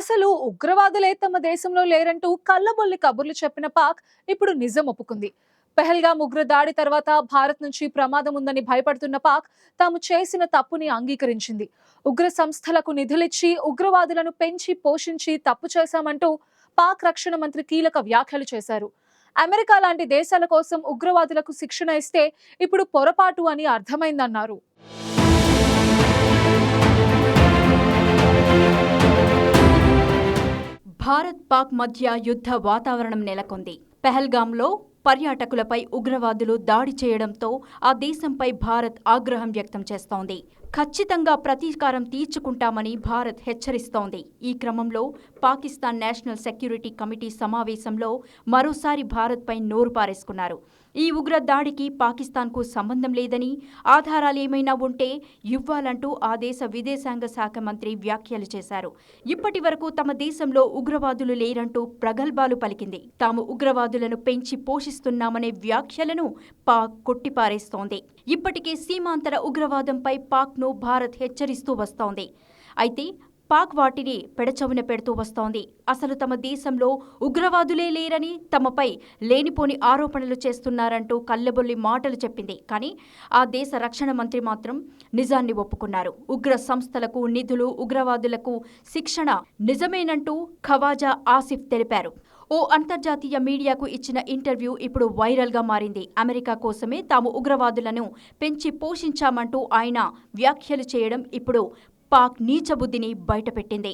అసలు ఉగ్రవాదులే తమ దేశంలో లేరంటూ కళ్ళబొల్లి కబుర్లు చెప్పిన పాక్ ఇప్పుడు నిజం ఒప్పుకుంది. పెహల్గా ఉగ్ర దాడి తర్వాత భారత్ నుంచి ప్రమాదం ఉందని భయపడుతున్న పాక్ తాము చేసిన తప్పుని అంగీకరించింది. ఉగ్ర సంస్థలకు నిధులిచ్చి ఉగ్రవాదులను పెంచి పోషించి తప్పు చేశామంటూ పాక్ రక్షణ మంత్రి కీలక వ్యాఖ్యలు చేశారు. అమెరికా లాంటి దేశాల కోసం ఉగ్రవాదులకు శిక్షణ ఇస్తే ఇప్పుడు పొరపాటు అని అర్థమైందన్నారు. భారత్ పాక్ మధ్య యుద్ధ వాతావరణం నెలకొంది. పెహల్గాంలో పర్యాటకులపై ఉగ్రవాదులు దాడి చేయడంతో ఆ దేశంపై భారత్ ఆగ్రహం వ్యక్తం చేస్తోంది. ఖచ్చితంగా ప్రతీకారం తీర్చుకుంటామని భారత్ హెచ్చరిస్తోంది. ఈ క్రమంలో పాకిస్తాన్ నేషనల్ సెక్యూరిటీ కమిటీ సమావేశంలో మరోసారి భారత్పై నోరు పారేసుకున్నారు. ఈ ఉగ్ర దాడికి పాకిస్తాన్కు సంబంధం లేదని ఆధారాలేమైనా ఉంటే ఇవ్వాలంటూ ఆ దేశ విదేశాంగ శాఖ మంత్రి వ్యాఖ్యలు చేశారు. ఇప్పటి వరకు తమ దేశంలో ఉగ్రవాదులు లేరంటూ ప్రగల్భాలు పలికింది. తాము ఉగ్రవాదులను పెంచి పోషిస్తున్నామనే వ్యాఖ్యలను పాక్ కొట్టిపారేస్తోంది. ఇప్పటికే సీమాంతర ఉగ్రవాదంపై పాక్ ను భారత్ హెచ్చరిస్తూ వస్తోంది. అయితే పాక్ వాటిని పెడచవున పెడుతూ వస్తోంది. అసలు తమ దేశంలో ఉగ్రవాదులే లేరని తమపై లేనిపోని ఆరోపణలు చేస్తున్నారంటూ కల్లెబొల్లి మాటలు చెప్పింది. కానీ ఆ దేశ రక్షణ మంత్రి మాత్రం నిజాన్ని ఒప్పుకున్నారు. ఉగ్ర సంస్థలకు నిధులు ఉగ్రవాదులకు శిక్షణ నిజమేనంటూ ఖవాజా ఆసిఫ్ తెలిపారు. ఓ అంతర్జాతీయ మీడియాకు ఇచ్చిన ఇంటర్వ్యూ ఇప్పుడు వైరల్గా మారింది. అమెరికా కోసమే తాము ఉగ్రవాదులను పెంచి పోషించామంటూ ఆయన వ్యాఖ్యలు చేయడం ఇప్పుడు పాక్ నీచబుద్ధిని బయటపెట్టింది.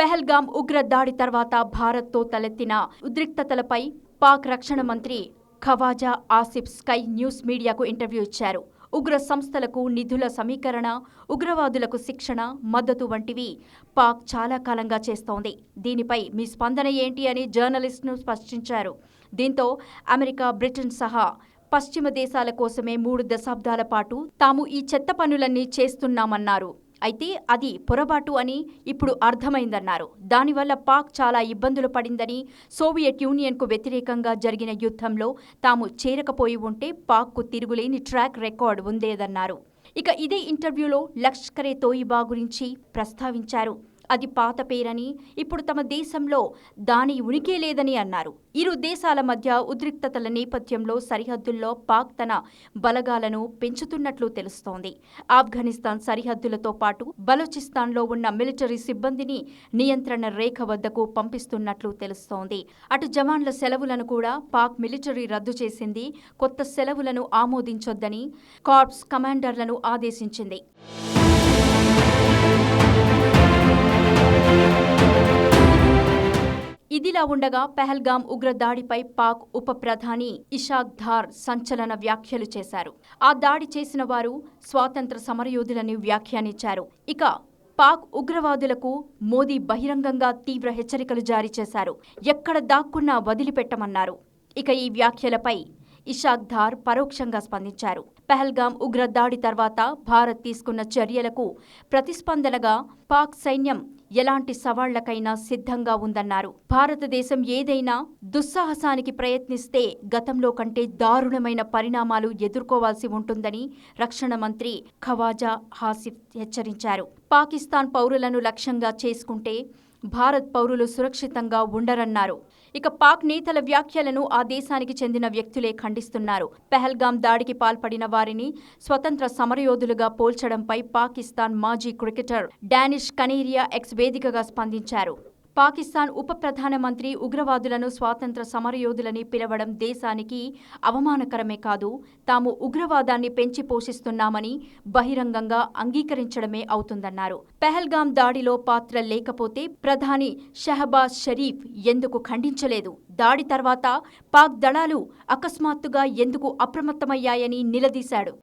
పెహల్గామ్ ఉగ్ర దాడి తర్వాత భారత్తో తలెత్తిన ఉద్రిక్తతలపై పాక్ రక్షణ మంత్రి ఖవాజా ఆసిఫ్ స్కై న్యూస్ మీడియాకు ఇంటర్వ్యూ ఇచ్చారు. ఉగ్ర సంస్థలకు నిధుల సమీకరణ ఉగ్రవాదులకు శిక్షణ మద్దతు వంటివి పాక్ చాలా కాలంగా చేస్తోంది. దీనిపై మీ స్పందన ఏంటి అని జర్నలిస్ట్ను స్పష్టించారు. దీంతో అమెరికా బ్రిటన్ సహా పశ్చిమ దేశాల కోసమే మూడు దశాబ్దాల పాటు తాము ఈ చెత్త పనులన్నీ చేస్తున్నామన్నారు. అయితే అది పొరపాటు అని ఇప్పుడు అర్థమైందన్నారు. దానివల్ల పాక్ చాలా ఇబ్బందులు పడిందని సోవియట్ యూనియన్కు వ్యతిరేకంగా జరిగిన యుద్ధంలో తాము చేరకపోయి ఉంటే పాక్కు తిరుగులేని ట్రాక్ రికార్డ్ ఉందేదన్నారు ఇక ఇదే ఇంటర్వ్యూలో లష్కరే తోయిబా గురించి ప్రస్తావించారు. అది పాత పేరని ఇప్పుడు తమ దేశంలో దాని ఉనికే లేదని అన్నారు. ఇరు దేశాల మధ్య ఉద్రిక్తతల నేపథ్యంలో సరిహద్దుల్లో పాక్ తన బలగాలను పెంచుతున్నట్లు తెలుస్తోంది. ఆఫ్ఘనిస్తాన్ సరిహద్దులతో పాటు బలోచిస్తాన్లో ఉన్న మిలిటరీ సిబ్బందిని నియంత్రణ రేఖ వద్దకు పంపిస్తున్నట్లు తెలుస్తోంది. అటు జవాన్ల సెలవులను కూడా పాక్ మిలిటరీ రద్దు చేసింది. కొత్త సెలవులను ఆమోదించొద్దని కార్ప్స్ కమాండర్లను ఆదేశించింది. ఇదిలా ఉండగా పెహల్గాం ఉగ్రదాడిపై పాక్ ఉప ప్రధాని ఇషాక్ ధార్ సంచలన వ్యాఖ్యలు చేశారు. ఆ దాడి చేసిన వారు స్వాతంత్ర సమరయోధులని వ్యాఖ్యానించారు. ఇక పాక్ ఉగ్రవాదులకు మోదీ బహిరంగంగా తీవ్ర హెచ్చరికలు జారీ చేశారు. ఎక్కడ దాక్కున్నా వదిలిపెట్టమన్నారు. ఇక ఈ వ్యాఖ్యలపై ఇషాక్ ధార్ పరోక్షంగా స్పందించారు. పెహల్గాం ఉగ్ర దాడి తర్వాత భారత్ తీసుకున్న చర్యలకు ప్రతిస్పందనగా పాక్ సైన్యం ఎలాంటి సవాళ్ళకైనా సిద్ధంగా ఉందన్నారు. భారతదేశం ఏదైనా దుస్సాహసానికి ప్రయత్నిస్తే గతంలో కంటే దారుణమైన పరిణామాలు ఎదుర్కోవాల్సి ఉంటుందని రక్షణ మంత్రి ఖవాజా హాసిఫ్ హెచ్చరించారు. పాకిస్తాన్ పౌరులను లక్ష్యంగా చేసుకుంటే భారత్ పౌరులు సురక్షితంగా ఉండరన్నారు. ఇక పాక్ నేతల వ్యాఖ్యలను ఆ దేశానికి చెందిన వ్యక్తులే ఖండిస్తున్నారు. పెహల్గాం దాడికి పాల్పడిన వారిని స్వతంత్ర సమరయోధులుగా పోల్చడంపై పాకిస్తాన్ మాజీ క్రికెటర్ డానిష్ కనేరియా ఎక్స్ వేదికగా స్పందించారు. పాకిస్తాన్ ఉప ప్రధానమంత్రి ఉగ్రవాదులను స్వాతంత్ర సమరయోధులని పిలవడం దేశానికి అవమానకరమే కాదు తాము ఉగ్రవాదాన్ని పెంచి పోషిస్తున్నామని బహిరంగంగా అంగీకరించడమే అవుతుందన్నారు. పెహల్గాం దాడిలో పాత్ర లేకపోతే ప్రధాని షహబాజ్ షరీఫ్ ఎందుకు ఖండించలేదు? దాడి తర్వాత పాక్ దళాలు అకస్మాత్తుగా ఎందుకు అప్రమత్తమయ్యాయని నిలదీశాడు.